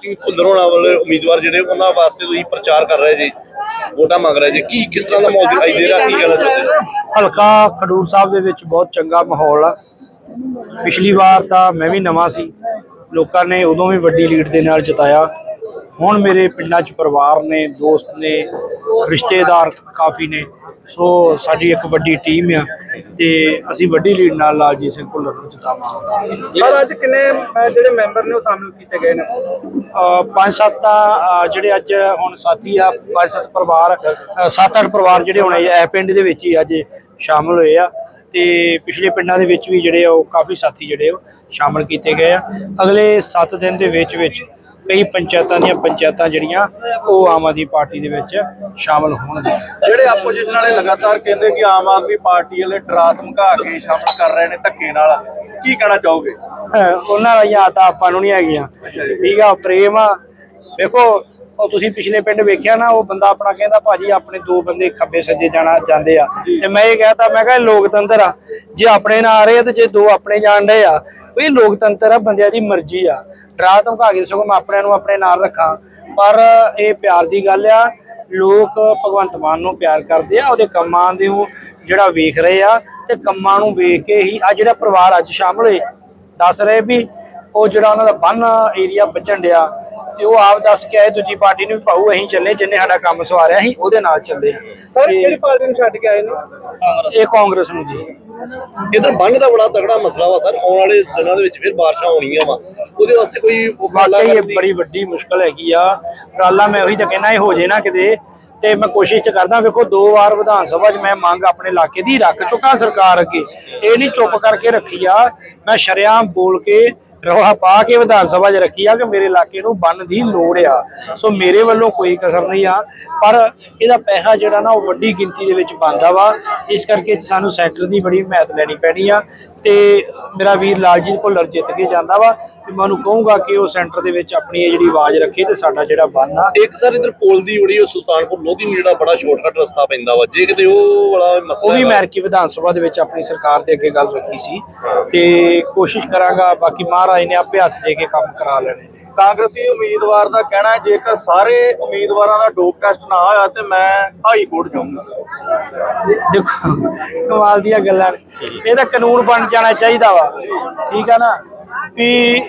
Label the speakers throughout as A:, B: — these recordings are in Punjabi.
A: ਸਿੰਘ ਭੁੱਲਰੋਣਾ ਵਾਲੇ ਉਮੀਦਵਾਰ ਜਿਹੜੇ, ਉਹਨਾਂ ਵਾਸਤੇ ਤੁਸੀਂ ਪ੍ਰਚਾਰ ਕਰ ਰਹੇ ਜੀ, ਵੋਟਾਂ ਮੰਗ ਰਹੇ ਜੀ। ਕੀ, ਕਿਸ ਤਰ੍ਹਾਂ ਦਾ ਮਾਹੌਲ ਦਿਖਾਈ ਦੇ ਰਿਹਾ? ਕੀ ਕਹਿਣਾ ਚਾਹੁੰਦੇ
B: ਹਲਕਾ ਖਡੂਰ ਸਾਹਿਬ ਦੇ ਵਿੱਚ ਬਹੁਤ ਚੰਗਾ ਮਾਹੌਲ ਆ। ਪਿਛਲੀ ਵਾਰ ਤਾਂ ਮੈਂ ਵੀ ਨਵਾਂ ਸੀ। ਲੋਕਾਂ ਨੇ ਉਦੋਂ ਵੀ ਵੱਡੀ ਲੀਡ ਦੇ ਨਾਲ ਜਿਤਾਇਆ। ਹੁਣ ਮੇਰੇ ਪਿੰਡਾਂ 'ਚ ਪਰਿਵਾਰ ਨੇ ਦੋਸਤ ਨੇ ਰਿਸ਼ਤੇਦਾਰ ਕਾਫੀ ਨੇ। ਸੋ ਸਾਡੀ ਇੱਕ ਵੱਡੀ ਟੀਮ ਆ ਤੇ ਅਸੀਂ ਵੱਡੀ ਲੀਡ ਨਾਲ ਲਾਲਜੀਤ ਸਿੰਘ ਭੁੱਲਰ ਨੂੰ ਜਿਤਾਵਾਂਗੇ।
C: ਸਰ ਅੱਜ ਕਿੰਨੇ ਜਿਹੜੇ ਮੈਂਬਰ ਨੇ ਉਹ ਸ਼ਾਮਿਲ ਕੀਤੇ ਗਏ ਨੇ?
B: ਪੰਜ ਸੱਤ ਜਿਹੜੇ ਅੱਜ ਹੁਣ ਸਾਥੀ ਆ ਪੰਜ ਸੱਤ ਪਰਿਵਾਰ ਸੱਤ ਅੱਠ ਪਰਿਵਾਰ ਜਿਹੜੇ ਹੁਣ ਇਹ ਪਿੰਡ ਦੇ ਵਿੱਚ ਹੀ ਅੱਜ ਸ਼ਾਮਲ ਹੋਏ ਆ ਤੇ ਪਿਛਲੇ ਪਿੰਡਾਂ ਦੇ ਵਿੱਚ ਵੀ ਜਿਹੜੇ ਆ ਉਹ ਕਾਫੀ ਸਾਥੀ ਜਿਹੜੇ ਉਹ ਸ਼ਾਮਲ ਕੀਤੇ ਗਏ ਆ। ਅਗਲੇ 7 ਦਿਨ ਦੇ ਵਿੱਚ ਵਿੱਚ ਕਈ ਪੰਚਾਇਤਾਂ ਦੀਆਂ ਪੰਚਾਇਤਾਂ ਜਿਹੜੀਆਂ ਉਹ ਆਮ ਆਦਮੀ ਪਾਰਟੀ ਦੇ ਵਿੱਚ ਸ਼ਾਮਲ ਹੋਣਗੀਆਂ।
C: ਜਿਹੜੇ ਆਪੋਜੀਸ਼ਨ ਵਾਲੇ ਲਗਾਤਾਰ ਕਹਿੰਦੇ ਕਿ ਆਮ ਆਦਮੀ ਪਾਰਟੀ ਵਾਲੇ ਡਰਾ ਧਮਕਾ ਕੇ ਸ਼ਾਮਿਲ ਕਰ ਰਹੇ ਨੇ ਧੱਕੇ ਨਾਲ ਕੀ ਕਹਿਣਾ ਚਾਹੋਗੇ?
B: ਉਹਨਾਂ ਵਾਲੀਆਂ ਆਦਤਾਂ ਆਪਾਂ ਨੂੰ ਨਹੀਂ ਹੈਗੀਆਂ। ਠੀਕ ਆ ਪ੍ਰੇਮ ਆ। ਵੇਖੋ ਉਹ ਤੁਸੀਂ ਪਿਛਲੇ ਪਿੰਡ ਵੇਖਿਆ ਨਾ ਉਹ ਬੰਦਾ ਆਪਣਾ ਕਹਿੰਦਾ ਭਾਜੀ ਆਪਣੇ ਦੋ ਬੰਦੇ ਖੱਬੇ ਸੱਜੇ ਜਾਣਾ ਜਾਂਦੇ ਆ। ਤੇ ਮੈਂ ਇਹ ਕਹਤਾ ਮੈਂ ਕਿਹਾ ਇਹ ਲੋਕਤੰਤਰ ਆ। ਜੇ ਆਪਣੇ ਨਾਲ ਆ ਰਹੇ ਆ ਤੇ ਜੇ ਦੋ ਆਪਣੇ ਜਾਣ ਡਏ ਆ ਵੀ ਲੋਕਤੰਤਰ ਆ ਬੰਦਿਆਂ ਦੀ ਮਰਜ਼ੀ ਆ। ਡਰਾ ਧਮਕਾ ਕੇ ਸਗੋਂ ਮੈਂ ਆਪਣਿਆਂ ਨੂੰ ਆਪਣੇ ਨਾਲ ਰੱਖਾਂ। ਪਰ ਇਹ ਪਿਆਰ ਦੀ ਗੱਲ ਆ, ਲੋਕ ਭਗਵੰਤ ਮਾਨ ਨੂੰ ਪਿਆਰ ਕਰਦੇ ਆ, ਉਹਦੇ ਕੰਮਾਂ ਦੇ ਉਹ ਜਿਹੜਾ ਵੇਖ ਰਹੇ ਆ ਤੇ ਕੰਮਾਂ ਨੂੰ ਵੇਖ ਕੇ ਹੀ ਆ ਜਿਹੜਾ ਪਰਿਵਾਰ ਅੱਜ ਸ਼ਾਮਲ ਹੋਏ। ਦੱਸ ਰਹੇ ਵੀ ਉਹ ਜਿਹੜਾ ਉਹਨਾਂ ਦਾ ਬੰਨ ਏਰੀਆ ਵੱਜਣ ਡਿਆ। ਤੇ ਉਹ ਆਪ ਦੱਸ ਕੇ ਆਏ ਦੂਜੀ ਪਾਰਟੀ ਨੂੰ ਵੀ ਪਾਉ ਅਸੀਂ ਚੱਲੇ ਜਿੰਨੇ ਸਾਡਾ ਕੰਮ ਸਵਾਰਿਆ ਸੀ ਉਹਦੇ ਨਾਲ ਚੱਲੇ ਆ
C: ਸਰ ਕਿਹੜੀ ਪਾਰਟੀ ਨੂੰ ਛੱਡ ਕੇ ਆਏ ਨੇ?
B: ਇਹ ਕਾਂਗਰਸ ਨੂੰ ਜੀ।
A: ਇਧਰ ਬੰਨ ਦਾ ਬੜਾ ਤਗੜਾ ਮਸਲਾ ਵਾ ਸਰ ਆਉਣ ਵਾਲੇ ਦਿਨਾਂ ਦੇ ਵਿੱਚ ਫਿਰ ਬਾਰਿਸ਼ਾਂ ਹੋਣੀਆਂ ਵਾ। ਉਹਦੇ ਵਾਸਤੇ ਕੋਈ ਉਪਰਾਲਾ
B: ਵਾਕਈ ਇਹ ਬੜੀ ਵੱਡੀ ਮੁਸ਼ਕਲ ਹੈਗੀ ਆ। ਰਾਲਾ ਮੈਂ ਉਹੀ ਤਾਂ ਕਹਿਣਾ ਇਹ ਹੋ ਜੇ ਨਾ ਕਿਤੇ ਤੇ ਮੈਂ ਕੋਸ਼ਿਸ਼ ਤੇ ਕਰਦਾ ਵੇਖੋ ਦੋ ਵਾਰ ਵਿਧਾਨ ਸਭਾ 'ਚ ਮੈਂ ਮੰਗ ਆਪਣੇ ਇਲਾਕੇ ਦੀ ਰੱਖ ਚੁੱਕਾ ਸਰਕਾਰ ਅੱਗੇ। ਇਹ ਨਹੀਂ ਚੁੱਪ ਕਰਕੇ ਰੱਖੀ ਆ ਮੈਂ ਸ਼ਰੇਆਮ ਬੋਲ ਕੇ ਰੌਲਾ ਪਾ ਕੇ ਵਿਧਾਨ ਸਭਾ 'ਚ ਰੱਖੀ ਆ ਕਿ ਮੇਰੇ ਇਲਾਕੇ ਨੂੰ ਬੰਨ ਦੀ ਲੋੜ ਆ। ਸੋ ਮੇਰੇ ਵੱਲੋਂ ਕੋਈ ਕਸਰ ਨਹੀਂ ਆ, ਪਰ ਇਹਦਾ ਪੈਸਾ ਜਿਹੜਾ ਨਾ ਉਹ ਵੱਡੀ ਗਿਣਤੀ ਦੇ ਵਿੱਚ ਬੰਦਾ ਵਾ। ਇਸ ਕਰਕੇ ਸਾਨੂੰ ਸੈਕਟਰ ਦੀ ਬੜੀ ਹਮਾਇਤ ਲੈਣੀ ਪੈਣੀ ਆ। ਤੇ ਮੇਰਾ ਵੀਰ ਲਾਲਜੀਤ ਭੁੱਲਰ ਜਿੱਤ ਕੇ ਜਾਂਦਾ ਵਾ ਤੇ ਮੈਂ ਉਹਨੂੰ ਕਹੂੰਗਾ ਕਿ ਉਹ ਸੈਂਟਰ ਦੇ ਵਿੱਚ ਆਪਣੀ ਇਹ ਜਿਹੜੀ ਆਵਾਜ਼ ਰੱਖੇ ਤੇ ਸਾਡਾ ਜਿਹੜਾ ਬੰਨ ਆ।
A: ਇੱਕ ਸਰ ਇਧਰ ਪੁਲ ਦੀ ਬੜੀ ਉਹ ਸੁਲਤਾਨਪੁਰ ਲੋਧੀ ਨੂੰ ਜਿਹੜਾ ਬੜਾ ਸ਼ਾਰਟਕਟ ਰਸਤਾ ਪੈਂਦਾ ਵਾ ਜੇ ਕਿਤੇ ਉਹ ਵਾਲਾ
B: ਉਹ
A: ਮਸਲਾ
B: ਵੀ
A: ਵਾ-
B: ਮੈਂ ਕਿ ਵਿਧਾਨ ਸਭਾ ਦੇ ਵਿੱਚ ਆਪਣੀ ਸਰਕਾਰ ਦੇ ਅੱਗੇ ਗੱਲ ਰੱਖੀ ਸੀ ਤੇ ਕੋਸ਼ਿਸ਼ ਕਰਾਂਗਾ ਬਾਕੀ ਮਹਾਰਾਜ ਨੇ ਆਪੇ ਹੱਥ ਦੇ ਕੇ ਕੰਮ ਕਰਾ ਲੈਣੇ।
C: ਕਾਂਗਰਸੀ ਉਮੀਦਵਾਰ ਦਾ ਕਹਿਣਾ ਜੇਕਰ ਸਾਰੇ ਉਮੀਦਵਾਰਾਂ ਦਾ ਡੋਪ ਟੈਸਟ ਨਾ ਹੋਇਆ ਤੇ ਮੈਂ ਹਾਈ ਕੋਰਟ ਜਾਊਂਗਾ।
B: ਦੇਖੋ, ਕਮਾਲ ਦੀਆਂ ਗੱਲਾਂ ਨੇ। ਇਹ ਤਾਂ ਕਾਨੂੰਨ ਬਣ ਜਾਣਾ ਚਾਹੀਦਾ ਵਾ। ਠੀਕ ਆ ਨਾ? ਵੀ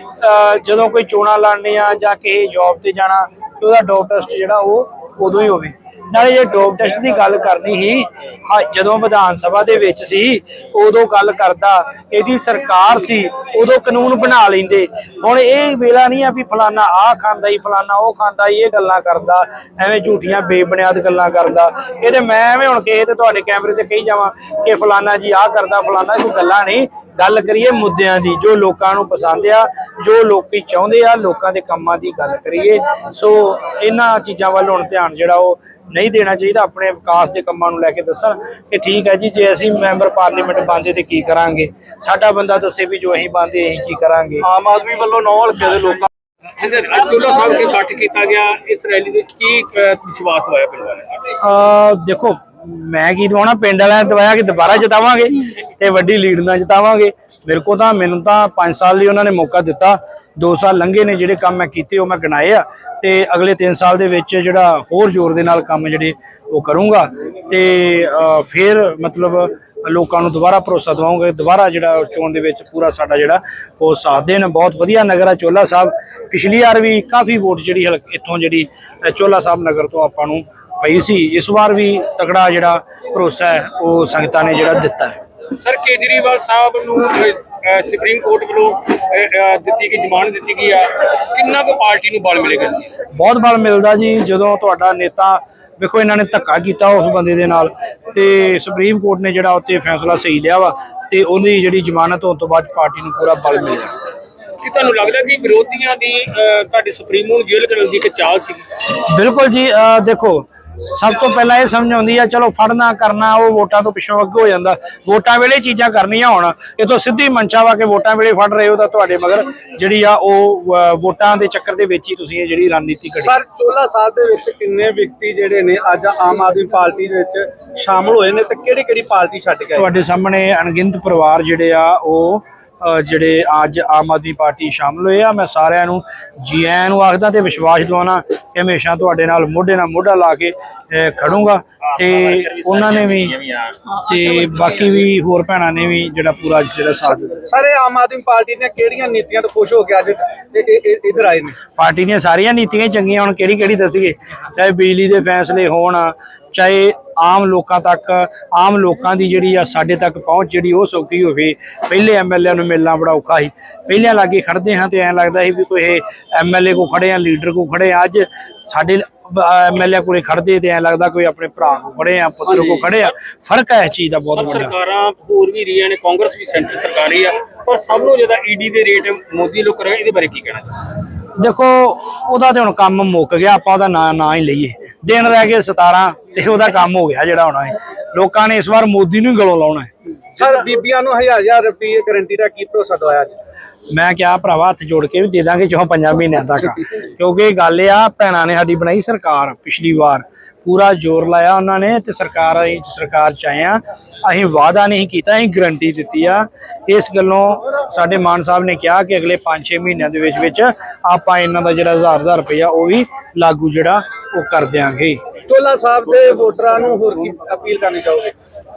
B: ਜਦੋਂ ਕੋਈ ਚੋਣਾਂ ਲੜਨੇ ਆ ਜਾਂ ਕਿਸੇ ਜੌਬ ਤੇ ਜਾਣਾ, ਤੇ ਉਹਦਾ ਡੋਪ ਟੈਸਟ ਜਿਹੜਾ ਉਹ ਉਦੋਂ ਹੀ ਹੋਵੇ। ਨਾਲੇ ਜੇ ਡੋਪ ਟੈਸਟ ਦੀ ਗੱਲ ਕਰਨੀ ਸੀ ਹਾਂ, ਜਦੋਂ ਵਿਧਾਨ ਸਭਾ ਦੇ ਵਿੱਚ ਸੀ ਉਦੋਂ ਗੱਲ ਕਰਦਾ ਇਹਦੀ ਸਰਕਾਰ ਸੀ ਉਦੋਂ ਕਾਨੂੰਨ ਬਣਾ ਲੈਂਦੇ। ਹੁਣ ਇਹ ਵੇਲਾ ਨਹੀਂ ਆ ਵੀ ਫਲਾਨਾ ਆਹ ਖਾਂਦਾ ਹੀ ਫਲਾਨਾ ਉਹ ਖਾਂਦਾ ਹੀ ਇਹ ਗੱਲਾਂ ਕਰਦਾ ਐਵੇਂ ਝੂਠੀਆਂ ਬੇਬੁਨਿਆਦ ਗੱਲਾਂ ਕਰਦਾ। ਇਹ ਤੇ ਮੈਂ ਐਵੇਂ ਹੁਣ ਕਿਸੇ ਤੇ ਤੁਹਾਡੇ ਕੈਮਰੇ ਤੇ ਕਹੀ ਜਾਵਾਂ ਕਿ ਫਲਾਨਾ ਜੀ ਆਹ ਕਰਦਾ ਫਲਾਨਾ ਕੋਈ ਗੱਲਾਂ ਨਹੀਂ। ਗੱਲ ਕਰੀਏ ਮੁੱਦਿਆਂ ਦੀ ਜੋ ਲੋਕਾਂ ਨੂੰ ਪਸੰਦ ਆ ਜੋ ਲੋਕੀ ਚਾਹੁੰਦੇ ਆ ਲੋਕਾਂ ਦੇ ਕੰਮਾਂ ਦੀ ਗੱਲ ਕਰੀਏ। ਸੋ ਇਹਨਾਂ ਚੀਜ਼ਾਂ ਵੱਲ ਹੁਣ ਧਿਆਨ ਜਿਹੜਾ ਉਹ ਨਹੀਂ ਦੇਣਾ ਚਾਹੀਦਾ ਆਪਣੇ ਵਿਕਾਸ ਦੇ ਕੰਮਾਂ ਨੂੰ ਲੈ ਕੇ ਦੱਸਣ ਕਿ ਠੀਕ ਹੈ ਜੀ ਜੇ ਅਸੀਂ ਮੈਂਬਰ ਪਾਰਲੀਮੈਂਟ ਬਣਦੇ ਤੇ ਕੀ ਕਰਾਂਗੇ? ਸਾਡਾ ਬੰਦਾ ਦੱਸੇ ਵੀ ਜੋ ਅਸੀਂ ਬਣਦੇ ਅਸੀਂ ਕੀ ਕਰਾਂਗੇ?
C: ਆਮ ਆਦਮੀ ਵੱਲੋਂ ਨੌ ਹਲਕੇ ਦੇ ਲੋਕਾਂ
D: ਹਾਂਜੀ ਅੱਜ ਚੋਲਾ ਸਾਹਿਬ ਕੇ ਇਕੱਠ ਕੀਤਾ ਗਿਆ ਇਸ ਰੈਲੀ ਦੇ ਕੀ ਵਿਸ਼ਵਾਸ ਦਵਾਇਆ ਪਿੰਡ ਵਾਲਿਆਂ ਨੇ
B: ਦੇਖੋ ਮੈਂ ਕੀ ਦਵਾਉਣਾ? ਪਿੰਡ ਵਾਲਿਆਂ ਨੇ ਦਵਾਇਆ ਕਿ ਦੁਬਾਰਾ ਜਿਤਾਵਾਂਗੇ? ਤੇ ਵੱਡੀ ਲੀਡ ਨਾਲ ਜਿਤਾਵਾਂਗੇ। ਮੇਰੇ ਕੋ ਤਾਂ ਮੈਨੂੰ ਤਾਂ 5 ਸਾਲ ਲਈ ਉਹਨਾਂ ਨੇ ਮੌਕਾ ਦਿੱਤਾ। 2 ਸਾਲ ਲੰਘੇ ਨੇ ਜਿਹੜੇ ਕੰਮ ਮੈਂ ਕੀਤੇ, ਉਹ ਮੈਂ ਗਿਣਾਏ ਆ। ਤੇ ਅਗਲੇ 3 ਸਾਲ ਦੇ ਵਿੱਚ ਜਿਹੜਾ ਹੋਰ ਜ਼ੋਰ ਦੇ ਨਾਲ ਕੰਮ ਜਿਹੜੇ ਉਹ ਕਰੂੰਗਾ। ਤੇ ਫਿਰ ਮਤਲਬ ਲੋਕਾਂ ਨੂੰ ਦੁਬਾਰਾ ਭਰੋਸਾ ਦਿਵਾਉਂਗੇ। ਦੁਬਾਰਾ ਜਿਹੜਾ ਚੋਣ ਦੇ ਵਿੱਚ ਪੂਰਾ ਸਾਡਾ ਜਿਹੜਾ ਉਹ ਸਾਥ ਦੇਣ। ਬਹੁਤ ਵਧੀਆ ਨਗਰ ਆ ਚੋਲਾ ਸਾਹਿਬ। ਪਿਛਲੀ ਵਾਰ ਵੀ ਕਾਫੀ ਵੋਟ ਜਿਹੜੀ ਹਲਕ- ਇੱਥੋਂ ਜਿਹੜੀ ਚੋਲਾ ਸਾਹਿਬ ਨਗਰ ਤੋਂ ਆਪਾਂ ਨੂੰ ਪਈ ਸੀ। ਇਸ ਵਾਰ ਵੀ ਤਕੜਾ ਜਿਹੜਾ ਭਰੋਸਾ ਹੈ, ਉਹ ਸੰਗਤਾਂ ਨੇ ਜਿਹੜਾ ਦਿੱਤਾ ਹੈ।
D: ਸਰ ਕੇਜਰੀਵਾਲ ਸਾਹਿਬ ਨੂੰ ਸੁਪਰੀਮ ਕੋਰਟ ਵੱਲੋਂ ਦਿੱਤੀ ਗਈ ਜ਼ਮਾਨਤ ਦਿੱਤੀ ਗਈ ਆ। ਕਿੰਨਾ ਕੁ ਪਾਰਟੀ ਨੂੰ ਬਲ ਮਿਲੇਗਾ?
B: ਬਹੁਤ ਬਲ ਮਿਲਦਾ ਜੀ ਜਦੋਂ ਤੁਹਾਡਾ ਨੇਤਾ ਵੇਖੋ ਇਹਨਾਂ ਨੇ ਧੱਕਾ ਕੀਤਾ ਉਸ ਬੰਦੇ ਦੇ ਨਾਲ। ਤੇ ਸੁਪਰੀਮ ਕੋਰਟ ਨੇ ਜਿਹੜਾ ਉੱਤੇ ਫੈਸਲਾ ਸਹੀ ਲਿਆ ਵਾ ਤੇ ਉਹਦੀ ਜਿਹੜੀ ਜ਼ਮਾਨਤ ਹੋਣ ਤੋਂ ਬਾਅਦ ਪਾਰਟੀ ਨੂੰ ਪੂਰਾ ਬਲ ਮਿਲਿਆ।
D: ਕੀ ਤੁਹਾਨੂੰ ਲੱਗਦਾ ਕਿ ਵਿਰੋਧੀਆਂ ਦੀ ਤੁਹਾਡੇ ਸੁਪਰੀਮੋ ਨੂੰ ਜੇਲ੍ਹ ਕਰਨ ਦੀ ਇੱਕ ਚਾਲ ਸੀ?
B: ਬਿਲਕੁਲ ਜੀ ਦੇਖੋ ਸਭ ਤੋਂ ਪਹਿਲਾਂ ਇਹ ਸਮਝ ਆਉਂਦੀ ਆ ਚਲੋ ਫੜਨਾ ਕਰਨਾ ਉਹ ਵੋਟਾਂ ਤੋਂ ਪਿੱਛੋਂ ਅੱਗੇ ਹੋ ਜਾਂਦਾ। ਵੋਟਾਂ ਵੇਲੇ ਚੀਜ਼ਾਂ ਕਰਨੀਆਂ ਹੋਣ ਇਹ ਤੋਂ ਸਿੱਧੀ ਮੰਚਾ ਵਾ ਕਿ ਵੋਟਾਂ ਵੇਲੇ ਫੜ ਰਹੇ ਹੋ ਤਾਂ ਤੁਹਾਡੇ ਮਗਰ ਜਿਹੜੀ ਆ ਉਹ ਵੋਟਾਂ ਦੇ ਚੱਕਰ ਦੇ ਵਿੱਚ ਹੀ ਤੁਸੀਂ ਇਹ ਜਿਹੜੀ ਰਣਨੀਤੀ ਘੜੀ
C: ਸਰ ਚੋਲਾ ਸਾਹਿਬ ਦੇ ਵਿੱਚ ਕਿੰਨੇ ਵਿਅਕਤੀ ਜਿਹੜੇ ਨੇ ਅੱਜ ਆਮ ਆਦਮੀ ਪਾਰਟੀ ਦੇ ਵਿੱਚ ਸ਼ਾਮਲ ਹੋਏ ਨੇ ਤੇ ਕਿਹੜੀ ਕਿਹੜੀ ਪਾਰਟੀ ਛੱਡ ਕੇ
B: ਤੁਹਾਡੇ ਸਾਹਮਣੇ ਅਣਗਿਣਤ ਪਰਿਵਾਰ ਜਿਹੜੇ ਆ ਉਹ ਜਿਹੜੇ ਅੱਜ ਆਮ ਆਦਮੀ ਪਾਰਟੀ ਸ਼ਾਮਲ ਹੋਏ ਆ ਮੈਂ ਸਾਰਿਆਂ ਨੂੰ ਜੀ ਆਇਆਂ ਨੂੰ ਆਖਦਾ ਤੇ ਵਿਸ਼ਵਾਸ ਦਿਵਾਉਣਾ ਕਿ ਹਮੇਸ਼ਾ ਤੁਹਾਡੇ ਨਾਲ ਮੋਢੇ ਨਾਲ ਮੋਢਾ ਲਾ ਕੇ ਖੜੂੰਗਾ ਤੇ ਉਹਨਾਂ ਨੇ ਵੀ ਤੇ ਬਾਕੀ ਵੀ ਹੋਰ ਭੈਣਾਂ ਨੇ ਵੀ ਜਿਹੜਾ ਪੂਰਾ ਜਿਹੜਾ ਸਾਥ ਦਿੱਤਾ।
C: ਸਾਰੇ ਆਮ ਆਦਮੀ ਪਾਰਟੀ ਦੀਆਂ ਕਿਹੜੀਆਂ ਨੀਤੀਆਂ ਤੋਂ ਖੁਸ਼ ਹੋ ਕੇ ਅੱਜ ਇੱਧਰ ਆਏ ਨੇ?
B: ਪਾਰਟੀ ਦੀਆਂ ਸਾਰੀਆਂ ਨੀਤੀਆਂ ਹੀ ਚੰਗੀਆਂ ਹੁਣ ਕਿਹੜੀ ਕਿਹੜੀ ਦੱਸੀਏ? ਚਾਹੇ ਬਿਜਲੀ ਦੇ ਫੈਸਲੇ ਹੋਣ ਚਾਹੇ ਆਮ ਲੋਕਾਂ ਤੱਕ ਆਮ ਲੋਕਾਂ ਦੀ ਜਿਹੜੀ ਆ ਸਾਡੇ ਤੱਕ ਪਹੁੰਚ ਜਿਹੜੀ ਉਹ ਸੌਖੀ ਹੋਵੇ। ਪਹਿਲੇ ਐਮਐਲਏ ਨੂੰ ਮਿਲਣਾ ਬੜਾ ਔਖਾ ਸੀ। ਪਹਿਲਿਆਂ ਲਾਗੇ ਖੜਦੇ ਹਾਂ ਤੇ ਐਂ ਲੱਗਦਾ ਸੀ ਵੀ ਕੋਈ ਐਮਐਲਏ ਕੋ ਖੜੇ ਆ ਲੀਡਰ ਕੋ ਖੜੇ ਆ। ਅੱਜ ਸਾਡੇ ਐਮਐਲਏ ਕੋਲੇ ਖੜਦੇ ਤੇ ਐਂ ਲੱਗਦਾ ਕੋਈ ਆਪਣੇ ਭਰਾ ਕੋ ਖੜੇ ਆ ਪੁੱਤਰ ਕੋ ਖੜੇ ਆ। ਫ਼ਰਕ ਹੈ ਇਸ ਚੀਜ਼ ਦਾ ਬਹੁਤ ਵੱਡਾ।
D: ਸਰਕਾਰਾਂ ਹੋਰ ਵੀ ਰਹੀਆਂ ਨੇ ਕਾਂਗਰਸ ਵੀ ਸੈਂਟਰ ਸਰਕਾਰੀ ਆ। ਪਰ ਸਭ ਨੂੰ ਜ਼ਿਆਦਾ ਈਡੀ ਦੇ ਰੇਟ ਮੋਦੀ ਲੋਕ ਰਹੇ ਇਹਦੇ ਬਾਰੇ ਕੀ ਕਹਿਣਾ
B: ਦੇਖੋ ਉਹਦਾ ਤੇ ਹੁਣ ਕੰਮ ਮੁੱਕ ਗਿਆ ਆਪਾਂ ਉਹਦਾ ਨਾਂ ਨਾ ਹੀ ਲਈਏ। ਦਿਨ ਰਹਿ ਗਏ 17 ਤੇ ਉਹਦਾ ਕੰਮ ਹੋ ਗਿਆ ਜਿਹੜਾ ਹੋਣਾ ਹੈ। ਲੋਕਾਂ ਨੇ ਇਸ ਵਾਰ ਮੋਦੀ ਨੂੰ ਗਲੋਂ ਲਾਉਣਾ ਹੈ।
C: ਸਰ ਬੀਬੀਆਂ ਨੂੰ ਹਜ਼ਾਰ ਹਜ਼ਾਰ ਰੁਪਏ ਗਰੰਟੀ ਦਾ ਕੀ ਭਰੋਸਾ ਦਵਾਇਆ ਜੀ
B: ਮੈਂ ਕਿਹਾ ਭਰਾਵਾ ਹੱਥ ਜੋੜ ਕੇ ਵੀ ਦੇ ਦਾਂਗੇ ਚੋਂ ਪੰਜਾਂ ਮਹੀਨਿਆਂ ਤੱਕ ਕਿਉਂਕਿ ਇਹ ਗੱਲ ਆ ਭੈਣਾਂ ਨੇ ਸਾਡੀ ਬਣਾਈ ਸਰਕਾਰ ਪਿਛਲੀ ਵਾਰ। ਪੂਰਾ ਜ਼ੋਰ ਲਾਇਆ ਉਹਨਾਂ ਨੇ ਤੇ ਸਰਕਾਰ ਅਸੀਂ ਸਰਕਾਰ ਚ ਆਏ ਆ। ਅਸੀਂ ਵਾਅਦਾ ਨਹੀਂ ਕੀਤਾ ਅਸੀਂ ਗਰੰਟੀ ਦਿੱਤੀ ਆ। ਇਸ ਗੱਲੋਂ ਸਾਡੇ ਮਾਨ ਸਾਹਿਬ ਨੇ ਕਿਹਾ ਕਿ ਅਗਲੇ 5-6 ਮਹੀਨਿਆਂ ਦੇ ਵਿੱਚ ਵਿੱਚ ਆਪਾਂ ਇਹਨਾਂ ਦਾ ਜਿਹੜਾ 1000 ਰੁਪਇਆ ਉਹ ਵੀ ਲਾਗੂ ਜਿਹੜਾ ਉਹ ਕਰ ਦਿਆਂਗੇ।
C: ਚੋਲਾ ਸਾਹਿਬ ਦੇ ਵੋਟਰਾਂ ਨੂੰ ਹੋਰ ਕੀ ਅਪੀਲ ਕਰਨੀ ਚਾਹੋਗੇ?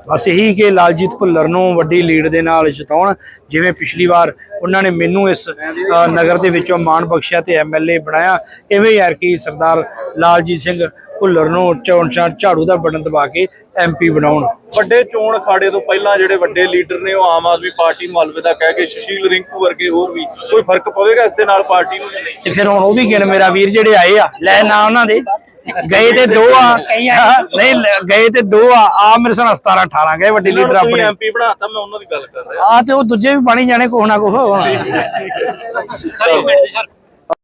B: ਬਸ ਇਹੀ ਕਿ ਲਾਲਜੀਤ ਭੁੱਲਰ ਨੂੰ ਵੱਡੀ ਲੀਡ ਦੇ ਨਾਲ ਜਿਤਾਉਣ। ਜਿਵੇਂ ਪਿਛਲੀ ਵਾਰ ਉਹਨਾਂ ਨੇ ਮੈਨੂੰ ਇਸ ਨਗਰ ਦੇ ਵਿੱਚੋਂ ਮਾਣ ਬਖਸ਼ਿਆ ਤੇ ਐਮਐਲਏ ਬਣਾਇਆ ਇਵੇਂ ਯਾਰ ਕਿ ਸਰਦਾਰ ਲਾਲਜੀਤ ਸਿੰਘ ਭੁੱਲਰ ਨੂੰ ਚੋਣ ਚਾਰ ਝਾੜੂ ਦਾ ਬਟਨ ਦਬਾ ਕੇ ਐਮਪੀ ਬਣਾਉਣ।
C: ਵੱਡੇ ਚੋਣ ਅਖਾੜੇ ਤੋਂ ਪਹਿਲਾਂ ਜਿਹੜੇ ਵੱਡੇ ਲੀਡਰ ਨੇ ਉਹ ਆਮ ਆਦਮੀ ਪਾਰਟੀ ਨੂੰ ਅਲਵਿਦਾ ਕਹਿ ਕੇ ਸੁਸ਼ੀਲ ਰਿੰਕੂ ਵਰਗੇ ਹੋਰ ਵੀ ਕੋਈ ਫ਼ਰਕ ਪਵੇਗਾ ਇਸ ਦੇ ਨਾਲ ਪਾਰਟੀ ਨੂੰ? ਜਾਂ ਨਹੀਂ
B: ਤੇ ਫਿਰ ਹੁਣ ਉਹ ਵੀ ਗਿਣ ਮੇਰਾ ਵੀਰ ਜਿਹੜੇ ਆਏ ਆ ਲੈ ਨਾ ਉਹਨਾਂ ਦੇ। ਗਏ ਤੇ ਦੋ ਆ। ਨਹੀਂ ਗਏ ਤੇ ਦੋ ਆ। ਆ ਮੇਰੇ ਸਾਹ 17 18 ਗਏ ਵੱਡੇ ਲੀਡਰ ਆਪਣੇ।
C: ਐਮਪੀ ਬਣਾਤਾ ਮੈਂ ਉਹਨਾਂ ਦੀ ਗੱਲ ਕਰ ਰਿਹਾ।
B: ਆ ਤੇ ਉਹ ਦੂਜੇ ਵੀ ਬਣੀ ਜਾਣੇ ਕੋਹ ਨਾ ਕੋਹ।
D: ਸਰ ਇੱਕ ਮਿੰਟ ਸਰ।